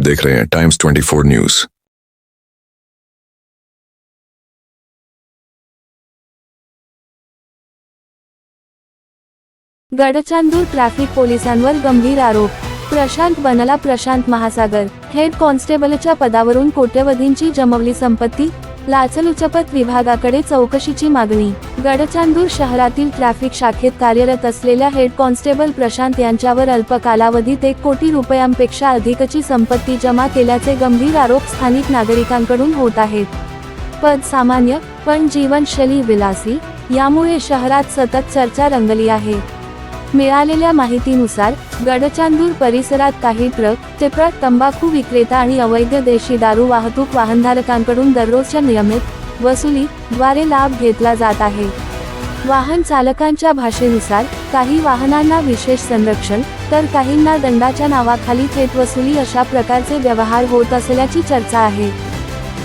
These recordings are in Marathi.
देख रहे हैं टाइम्स 24 न्यूज गडचांदूर ट्रॅफिक पोलिसांवर गंभीर आरोप। प्रशांत बनला प्रशांत महासागर हेड कॉन्स्टेबलच्या पदावरून कोट्यवधींची जमवली संपत्ती। लाचलुचपत विभागाकडे चौकशीची मागणी. गडचांदूर शहरातील ट्रॅफिक शाखेत कार्यरत असलेल्या हेड कॉन्स्टेबल प्रशांत यांच्यावर अल्प कालावधीत एक कोटी रुपयांपेक्षा अधिकची संपत्ती जमा केल्याचे गंभीर आरोप स्थानिक नागरिकांकडून होत आहेत. पद सामान्य पण जीवनशैली विलासी यामुळे शहरात सतत चर्चा रंगली आहे. मिळालेल्या माहितीनुसार गडचांदूर परिसरात काही ट्रक टिपरात तंबाखू विक्रेता आणि अवैध देशी दारू वाहतूक वाहनधारकांकडून दररोजच्या नियमित वसुली द्वारे लाभ घेतला जात आहे. वाहन चालकांच्या भाषेनुसार काही वाहनांना विशेष संरक्षण तर काहींना दंडाच्या नावाखाली थेट वसुली अशा प्रकारचे व्यवहार होत असल्याची चर्चा आहे.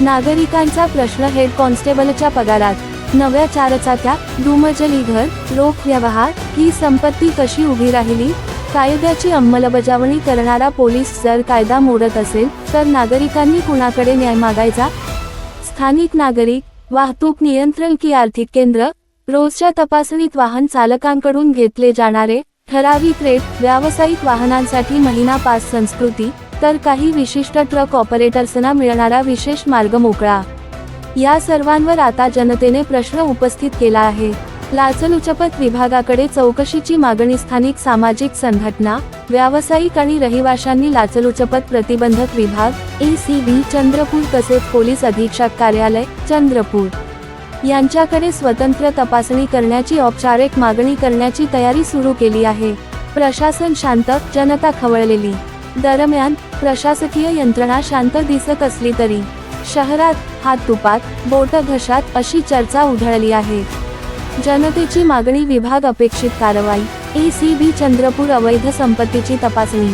नागरिकांचा प्रश्न हेड कॉन्स्टेबलच्या पगारात नव्या चारचाक्या दुमजली घर रोख व्यवहार ही संपत्ती कशी उभी राहिली? कायद्याची अंमलबजावणी करणारा पोलीस जर कायदा मोडत असेल तर नागरिकांनी कुणाकडे न्याय मागायचा? स्थानिक नागरिक वाहतूक नियंत्रण की आर्थिक केंद्र? रोजच्या तपासणीत वाहन चालकांकडून घेतले जाणारे ठराविक रेट व्यावसायिक वाहनांसाठी महिना पास संस्कृती तर काही विशिष्ट ट्रक ऑपरेटर्सना मिळणारा विशेष मार्ग मोकळा. या सर्वांवर आता जनतेने प्रश्न उपस्थित केला आहे. लाचलुचपत विभागाकडे चौकशीची मागणी स्थानिक सामाजिक संघटना व्यावसायिक आणि रहिवाशांनी लाचलुचपत प्रतिबंधक विभाग ए सी बी चंद्रपूर तसेच पोलीस अधीक्षक कार्यालय चंद्रपूर यांच्याकडे स्वतंत्र तपासणी करण्याची औपचारिक मागणी करण्याची तयारी सुरू केली आहे. प्रशासन शांत जनता खवळलेली दरम्यान प्रशासकीय यंत्रणा शांत दिसत असली तरी शहरात हात तुपात बोट घशात अशी चर्चा उधळली आहे. जनतेची मागणी विभाग अपेक्षित कारवाई ई सी बी चंद्रपूर अवैध संपत्तीची तपासणी.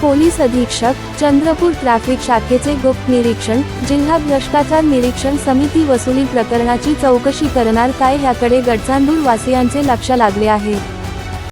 पोलीस अधीक्षक चंद्रपूर ट्रॅफिक शाखेचे गुप्त निरीक्षण जिल्हा भ्रष्टाचार निरीक्षण समिती वसुली प्रकरणाची चौकशी करणार काय ह्याकडे गडचांदूर वासियांचे लक्ष लागले आहे.